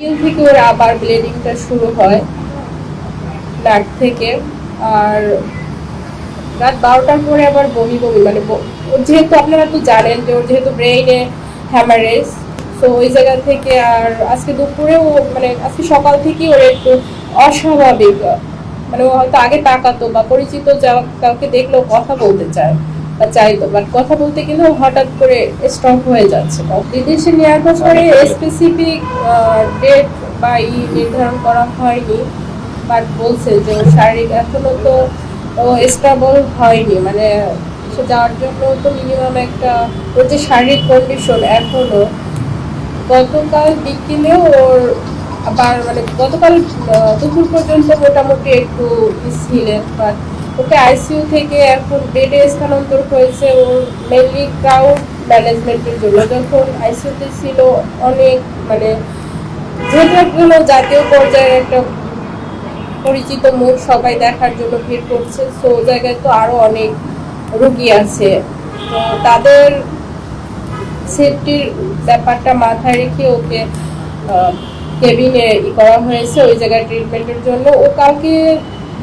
বিকেল থেকে ওর আবার ব্লিডিংটা শুরু হয় নাক থেকে। আর রাত বারোটার পরে আবার বমি বমি মানে যেহেতু আপনারা তো জানেন যে ওর যেহেতু ব্রেইনে হ্যামারেজ তো ওই জায়গা থেকে আর আজকে দুপুরেও মানে আজকে সকাল থেকেই ওর একটু অস্বাভাবিক মানে ও হয়তো আগে তাকাতো বা পরিচিত যা কাউকে দেখলেও কথা বলতে চায়। বা চাইতো বাট কথা বলতে গেলে ও হঠাৎ করে স্টপ হয়ে যাচ্ছে। বিদেশে নেওয়ার ব্যাপারে স্পেসিফিক ডেট বা ই নির্ধারণ করা হয়নি বাট বলছে যে শারীরিক এখনও তো ও স্টেবল হয়নি। মানে সে যাওয়ার জন্য তো মিনিমাম একটা ওর যে শারীরিক কন্ডিশন এখনও গতকাল বিকেলেও ওর আবার মানে গতকাল দুপুর পর্যন্ত মোটামুটি একটু ছিলেন বাট ওকে আইসিইউ থেকে এখন বেডে স্থানান্তর হয়েছে ওর মেনলি ক্রাউড ম্যানেজমেন্টের জন্য। যখন আইসিইউতে ছিল অনেক মানে একগুলো জাতীয় পর্যায়ের একটা পরিচিত মুখ সবাই দেখার জন্য ভিড় করছে। সো জায়গায় তো আরও অনেক রুগী আছে। তো তাদের সেফটির ব্যাপারটা মাথায় রেখে ওকে কেবিনে ই করা হয়েছে ওই জায়গায় ট্রিটমেন্টের জন্য। ও কালকে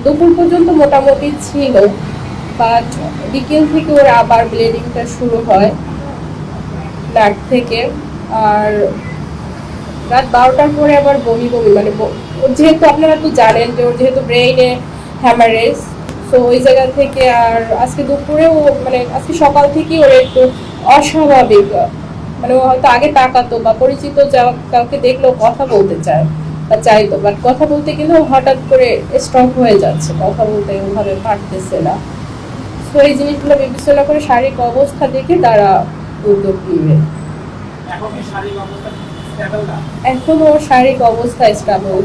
দুপুর পর্যন্ত মোটামুটি ছিল বাট বিকেল থেকে ওর আবার ব্লিডিংটা শুরু হয় নাক থেকে। আর রাত বারোটার পরে আবার বমি বমি মানে যেহেতু আপনারা তো জানেন যে ওর যেহেতু ব্রেইনে হ্যামারেজ তো ওই জায়গা থেকে আর আজকে দুপুরেও মানে আজকে সকাল থেকেই ওর একটু অস্বাভাবিক মানে ও হয়তো আগে তাকাতো বা পরিচিত যা কাউকে দেখলেও কথা বলতে চায়। বা চাইতো বাট কথা বলতে গেলেও হঠাৎ করে স্ট্রং হয়ে যাচ্ছে। কথা বলতে ওভাবে পারতেছে না। তো এই জিনিসগুলো বিবেচনা করে শারীরিক অবস্থা দেখে তারা উদ্যোগ নিবে। এখন এখনও শারীরিক অবস্থা স্টেবল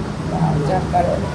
যার কারণে।